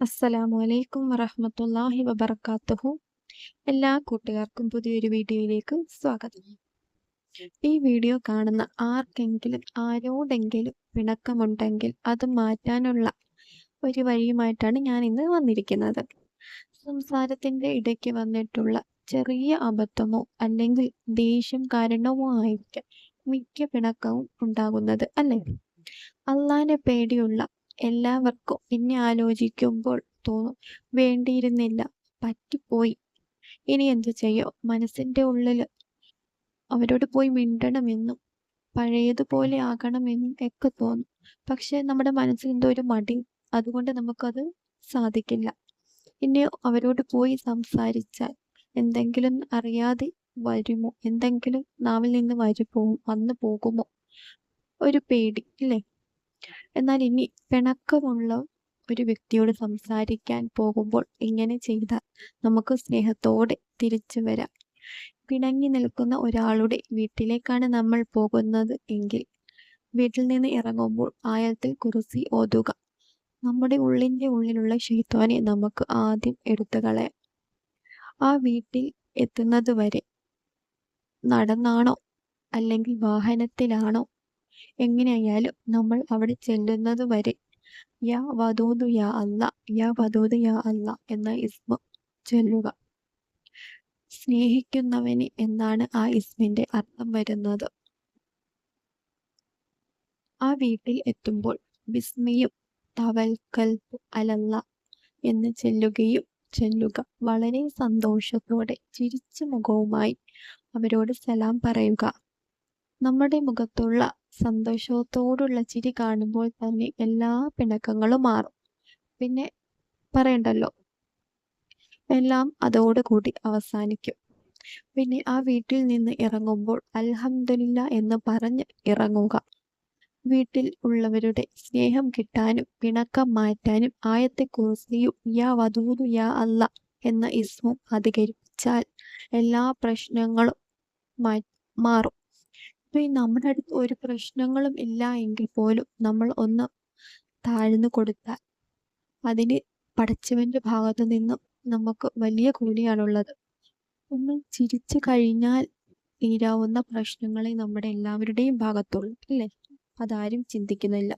അസ്സലാമു അലൈക്കും വറഹമത്തല്ലാഹി വബർക്കാത്തുഹു എല്ലാ കൂട്ടുകാർക്കും പുതിയൊരു വീഡിയോയിലേക്ക് സ്വാഗതം. ഈ വീഡിയോ കാണുന്ന ആർക്കെങ്കിലും ആരോടെങ്കിലും പിണക്കമുണ്ടെങ്കിൽ അത് മാറ്റാനുള്ള ഒരു വഴിയുമായിട്ടാണ് ഞാൻ ഇന്ന് വന്നിരിക്കുന്നത്. സംസാരത്തിന്റെ ഇടയ്ക്ക് വന്നിട്ടുള്ള ചെറിയ അബദ്ധമോ അല്ലെങ്കിൽ ദേഷ്യം കാരണമോ ആയിരിക്കും മിക്ക പിണക്കവും ഉണ്ടാകുന്നത് അല്ലേ? അള്ളാനെ പേടിയുള്ള എല്ലാവർക്കും പിന്നെ ആലോചിക്കുമ്പോൾ തോന്നും. വേണ്ടിയിരുന്നില്ല. പറ്റിപ്പോയി. ഇനി എന്തു ചെയ്യോ? മനസ്സിന്റെ ഉള്ളിൽ അവരോട് പോയി മിണ്ടണമെന്നും പഴയതുപോലെ ആകണമെന്നും ഒക്കെ തോന്നും. പക്ഷെ നമ്മുടെ മനസ്സിൽ എന്തോ ഒരു മടി. അതുകൊണ്ട് നമുക്കത് സാധിക്കില്ല. ഇനി അവരോട് പോയി സംസാരിച്ചാൽ എന്തെങ്കിലും അറിയാതെ വരുമോ? എന്തെങ്കിലും നാവിൽ നിന്ന് വരുമോ വന്നു പോകുമോ? ഒരു പേടി ഇല്ലേ എന്നാൽ ഇനി പിണക്കമുള്ള ഒരു വ്യക്തിയോട് സംസാരിക്കാൻ പോകുമ്പോൾ ഇങ്ങനെ ചെയ്താൽ നമുക്ക് സ്നേഹത്തോടെ തിരിച്ചു വരാം. പിണങ്ങി നിൽക്കുന്ന ഒരാളുടെ വീട്ടിലേക്കാണ് നമ്മൾ പോകുന്നത് എങ്കിൽ വീട്ടിൽ നിന്ന് ഇറങ്ങുമ്പോൾ ആയത്തിൽ കുറിസി ഓതുക. നമ്മുടെ ഉള്ളിന്റെ ഉള്ളിലുള്ള ഷെയ്ത്വാനെ നമുക്ക് ആദ്യം എടുത്തു കളയാം. ആ വീട്ടിൽ എത്തുന്നത് വരെ നടന്നാണോ അല്ലെങ്കിൽ വാഹനത്തിലാണോ എങ്ങനെയായാലും നമ്മൾ അവിടെ ചെല്ലുന്നത് വരെ. യാ വധൂതു യാ അല്ല യാ വധൂതു യാ അല്ല എന്ന ഇസ്മ ചൊല്ലുക. സ്നേഹിക്കുന്നവന് എന്നാണ് ആ ഇസ്മിന്റെ അർത്ഥം വരുന്നത്. ആ വീട്ടിൽ എത്തുമ്പോൾ വിസ്മയും തവൽക്കൽ അലല്ല എന്ന് ചെല്ലുകയും ചെല്ലുക. വളരെ സന്തോഷത്തോടെ ചിരിച്ച മുഖവുമായി അവരോട് സലാം പറയുക. നമ്മുടെ മുഖത്തുള്ള സന്തോഷത്തോടുള്ള ചിരി കാണുമ്പോൾ തന്നെ എല്ലാ പിണക്കങ്ങളും മാറും. പിന്നെ പറയണ്ടല്ലോ എല്ലാം അതോടുകൂടി അവസാനിക്കും. പിന്നെ ആ വീട്ടിൽ നിന്ന് ഇറങ്ങുമ്പോൾ അൽഹംദുലില്ല എന്ന് പറഞ്ഞ് ഇറങ്ങുക. വീട്ടിൽ ഉള്ളവരുടെ സ്നേഹം കിട്ടാനും പിണക്കം മാറ്റാനും ആയത്തെ കുറിസിയും യാ വധൂതു യാ അല്ല എന്ന ഇസ്മും അധികരിച്ചാൽ എല്ലാ പ്രശ്നങ്ങളും മാറും. ഇപ്പൊ ഈ നമ്മുടെ അടുത്ത് ഒരു പ്രശ്നങ്ങളും ഇല്ല എങ്കിൽ പോലും നമ്മൾ ഒന്ന് താഴ്ന്നു കൊടുത്താൽ അതിന് പടച്ചവന്റെ ഭാഗത്തു നിന്നും നമുക്ക് വലിയ കൂലിയാണുള്ളത്. ഒന്ന് ചിരിച്ചു കഴിഞ്ഞാൽ തീരാവുന്ന പ്രശ്നങ്ങളെ നമ്മുടെ എല്ലാവരുടെയും ഭാഗത്തുള്ളൂ അല്ലേ? അതാരും ചിന്തിക്കുന്നില്ല.